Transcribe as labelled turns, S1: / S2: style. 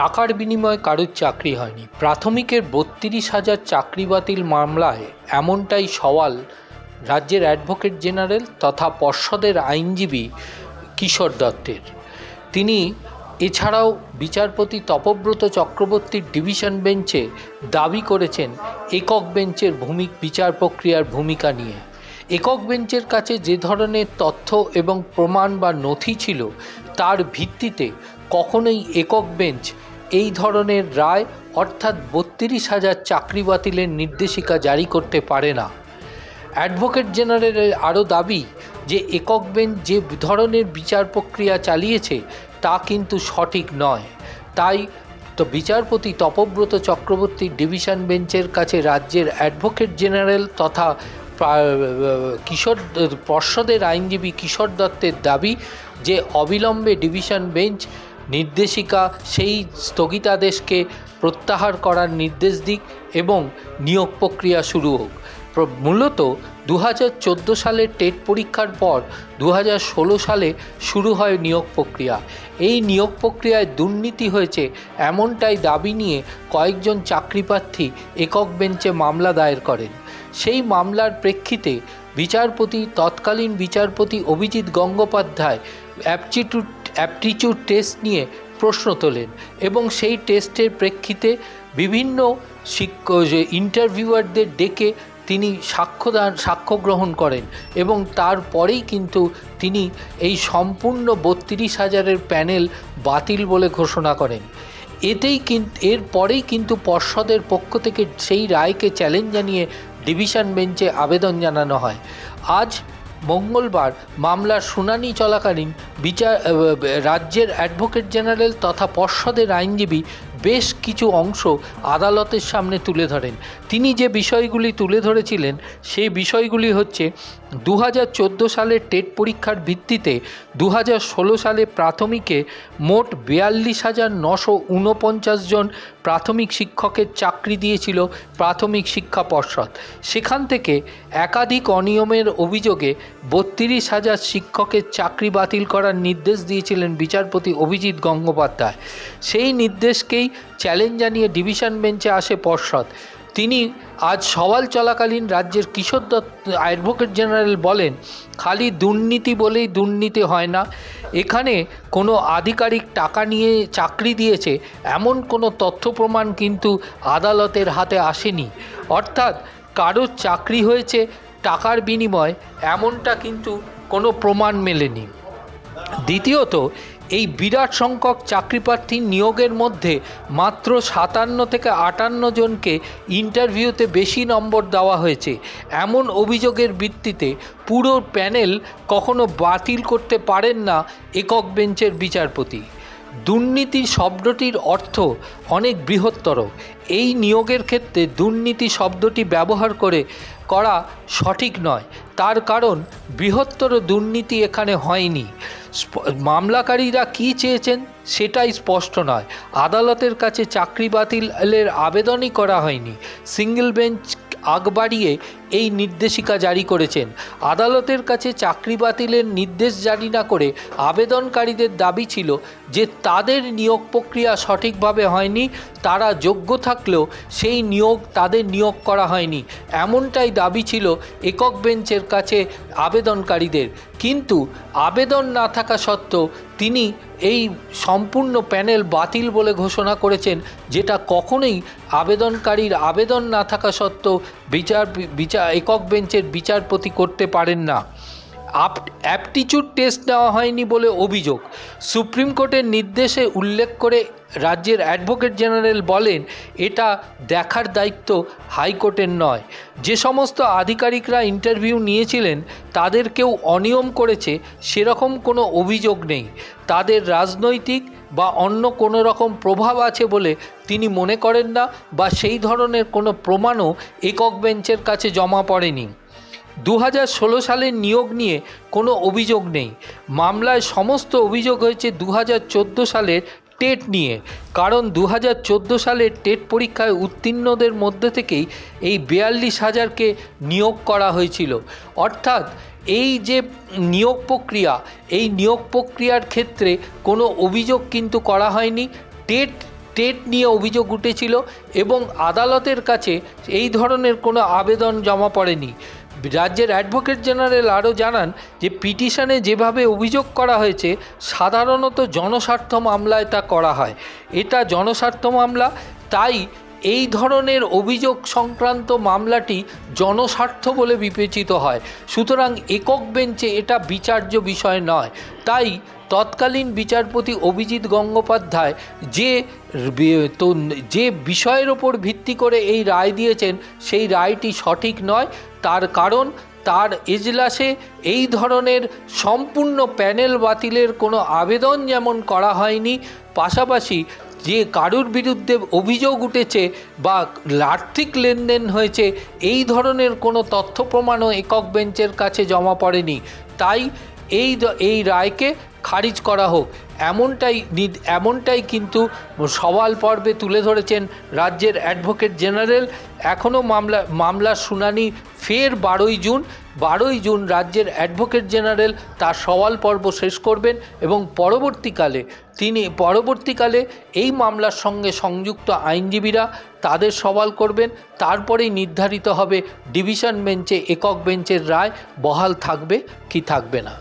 S1: টাকার বিনিময়ে কারোর চাকরি হয়নি। প্রাথমিকের বত্রিশ হাজার চাকরি বাতিল মামলায় এমনটাই সওয়াল রাজ্যের অ্যাডভোকেট জেনারেল তথা পর্ষদের আইনজীবী কিশোর দত্তের। তিনি এছাড়াও বিচারপতি তপব্রত চক্রবর্তীর ডিভিশন বেঞ্চে দাবি করেছেন একক বেঞ্চের ভূমি, বিচার প্রক্রিয়ার ভূমিকা নিয়ে। একক বেঞ্চের কাছে যে ধরনের তথ্য এবং প্রমাণ বা নথি ছিল, তার ভিত্তিতে কখনোই একক বেঞ্চ এই ধরনের রায় অর্থাৎ বত্রিশ হাজার চাকরি বাতিলের নির্দেশিকা জারি করতে পারে না। অ্যাডভোকেট জেনারেলের আরও দাবি যে একক বেঞ্চ যে ধরনের বিচার প্রক্রিয়া চালিয়েছে তা কিন্তু সঠিক নয়। তাই তো বিচারপতি তপব্রত চক্রবর্তী ডিভিশন বেঞ্চের কাছে রাজ্যের অ্যাডভোকেট জেনারেল তথা কিশোর পর্ষদের আইনজীবী কিশোর দত্তের দাবি যে অবিলম্বে ডিভিশন বেঞ্চ নির্দেশিকা সেই স্থগিতাদেশকে প্রত্যাহার করার নির্দেশ দিক এবং নিয়োগ প্রক্রিয়া শুরু হোক। মূলত দু হাজার চোদ্দ সালের টেট পরীক্ষার পর দু ষোলো সালে শুরু হয় নিয়োগ প্রক্রিয়া। এই নিয়োগ প্রক্রিয়ায় দুর্নীতি হয়েছে এমনটাই দাবি নিয়ে কয়েকজন চাকরিপ্রার্থী একক বেঞ্চে মামলা দায়ের করেন। সেই মামলার প্রেক্ষিতে বিচারপতি, তৎকালীন বিচারপতি Abhijit Gangopadhyay aptitude aptitude test নিয়ে প্রশ্ন তোলেন এবং সেই টেস্টের প্রেক্ষিতে বিভিন্ন ইন্টারভিউয়ারদের ডেকে তিনি সাক্ষ্যদান সাক্ষ্য গ্রহণ করেন এবং তারপরেই কিন্তু তিনি এই সম্পূর্ণ বত্রিশ হাজারের প্যানেল বাতিল বলে ঘোষণা করেন। এতেই কিন্তু এরপরেই কিন্তু পর্ষদের পক্ষ থেকে সেই রায়কে চ্যালেঞ্জ জানিয়ে ডিভিশন বেঞ্চে আবেদন জানানো হয়। আজ মঙ্গলবার মামলার শুনানি চলাকালীন বিচার রাজ্যের অ্যাডভোকেট জেনারেল তথা পর্ষদের আইনজীবী বেশ কিছু অংশ আদালতের সামনে তুলে ধরেন। তিনি যে বিষয়গুলি তুলে ধরেছিলেন, সেই বিষয়গুলি হচ্ছে দু হাজার সালের টেট পরীক্ষার ভিত্তিতে দু হাজার ষোলো সালে প্রাথমিকে মোট বিয়াল্লিশ হাজার নশো ঊনপঞ্চাশ জন প্রাথমিক শিক্ষকের চাকরি দিয়েছিল প্রাথমিক শিক্ষা পর্ষদ। সেখান থেকে একাধিক অনিয়মের অভিযোগে বত্রিশ হাজার শিক্ষকের চাকরি বাতিল করার নির্দেশ দিয়েছিলেন বিচারপতি অভিজিৎ গঙ্গোপাধ্যায়। সেই নির্দেশকেই চ্যালেঞ্জ জানিয়ে ডিভিশন বেঞ্চে আসে পর্ষদ। তিনি আজ সওয়াল চলাকালীন রাজ্যের কিশোর দত্ত অ্যাডভোকেট জেনারেল বলেন, খালি দুর্নীতি বলেই দুর্নীতি হয় না। এখানে কোনো আধিকারিক টাকা নিয়ে চাকরি দিয়েছে, এমন কোনো তথ্য প্রমাণ কিন্তু আদালতের হাতে আসেনি। অর্থাৎ কারোর চাকরি হয়েছে টাকার বিনিময় এমনটা কিন্তু কোনো প্রমাণ মেলেনি। দ্বিতীয়ত, এই বিরাট সংখ্যক চাকরিপ্রার্থী নিয়োগের মধ্যে মাত্র সাতান্ন থেকে আটান্ন জনকে ইন্টারভিউতে বেশি নম্বর দেওয়া হয়েছে। এমন অভিযোগের ভিত্তিতে পুরো প্যানেল কখনো বাতিল করতে পারেন না একক বেঞ্চের বিচারপতি। দুর্নীতি শব্দটির অর্থ অনেক বৃহত্তর। এই নিয়োগের ক্ষেত্রে দুর্নীতি শব্দটি ব্যবহার করে করা সঠিক নয়। তার কারণ, বৃহত্তর দুর্নীতি এখানে হয়নি। মামলাকারীরা কী চেয়েছেন সেটাই স্পষ্ট নয়। আদালতের কাছে চাকরি বাতিলের আবেদনই করা হয়নি। সিঙ্গেল বেঞ্চ আগ বাড়িয়ে এই নির্দেশিকা জারি করেছেন। আদালতের কাছে চাকরি বাতিলের নির্দেশ জারি না করে আবেদনকারীদের দাবি ছিল যে তাদের নিয়োগ প্রক্রিয়া সঠিকভাবে হয়নি, তারা যোগ্য থাকলেও সেই নিয়োগ তাদের নিয়োগ করা হয়নি। এমনটাই দাবি ছিল একক বেঞ্চের কাছে আবেদনকারীদের। কিন্তু আবেদন না থাকা সত্ত্বেও তিনি এই সম্পূর্ণ প্যানেল বাতিল বলে ঘোষণা করেছেন, যেটা কখনোই আবেদনকারীর আবেদন না থাকা সত্ত্বেও বিচার বিচার একক বেঞ্চের বিচারপতি করতে পারেন না। আপ অ্যাপটিচিউড টেস্ট নেওয়া হয়নি বলে অভিযোগ। সুপ্রিম কোর্টের নির্দেশে উল্লেখ করে রাজ্যের অ্যাডভোকেট জেনারেল বলেন, এটা দেখার দায়িত্ব হাইকোর্টের নয়। যে সমস্ত আধিকারিকরা ইন্টারভিউ নিয়েছিলেন তাদের কেউ অনিয়ম করেছে, সেরকম কোনো অভিযোগ নেই। তাদের রাজনৈতিক বা অন্য কোনো রকম প্রভাব আছে বলে তিনি মনে করেন না বা সেই ধরনের কোনো প্রমাণও একক বেঞ্চের কাছে জমা পড়েনি। দু হাজার ষোলো সালের নিয়োগ নিয়ে কোনো অভিযোগ নেই। মামলায় সমস্ত অভিযোগ হয়েছে দু হাজার চোদ্দ সালের টেট নিয়ে। কারণ দু হাজার চোদ্দ সালের টেট পরীক্ষায় উত্তীর্ণদের মধ্যে থেকেই এই বিয়াল্লিশ হাজারকে নিয়োগ করা হয়েছিল। অর্থাৎ এই যে নিয়োগ প্রক্রিয়া, এই নিয়োগ প্রক্রিয়ার ক্ষেত্রে কোনো অভিযোগ কিন্তু করা হয়নি। টেট টেট নিয়ে অভিযোগ উঠেছিল এবং আদালতের কাছে এই ধরনের কোনো আবেদন জমা পড়েনি। রাজ্যের অ্যাডভোকেট জেনারেল আরও জানান যে পিটিশনে যেভাবে অভিযোগ করা হয়েছে, সাধারণত জনস্বার্থ মামলায় তা করা হয়। এটা জনস্বার্থ মামলা, তাই এই ধরনের অভিযোগ সংক্রান্ত মামলাটি জনস্বার্থ বলে বিবেচিত হয়। সুতরাং একক বেঞ্চে এটা বিচার্য বিষয় নয়। তাই তৎকালীন বিচারপতি অভিজিৎ গঙ্গোপাধ্যায় যে তো যে বিষয়ের ওপর ভিত্তি করে এই রায় দিয়েছেন, সেই রায়টি সঠিক নয়। তার কারণ, তার এজলাসে এই ধরনের সম্পূর্ণ প্যানেল বাতিলের কোনো আবেদন যেমন করা হয়নি, পাশাপাশি যে কারুর বিরুদ্ধে অভিযোগ উঠেছে বা আর্থিক লেনদেন হয়েছে, এই ধরনের কোনো তথ্য প্রমাণও একক বেঞ্চের কাছে জমা পড়েনি। তাই এই এই রায়কে খারিজ করা হোক, এমনটাই এমনটাই কিন্তু সওয়াল পর্বে তুলে ধরেছেন রাজ্যের অ্যাডভোকেট জেনারেল। এখনও মামলা, মামলার শুনানি ফের বারোই জুন বারোই জুন রাজ্যের অ্যাডভোকেট জেনারেল তার সওয়াল পর্ব শেষ করবেন এবং পরবর্তীকালে তিনি, পরবর্তীকালে এই মামলার সঙ্গে সংযুক্ত আইনজীবীরা তাদের সওয়াল করবেন। তারপরেই নির্ধারিত হবে ডিভিশন বেঞ্চে, একক বেঞ্চের রায়, বহাল থাকবে কি থাকবে না।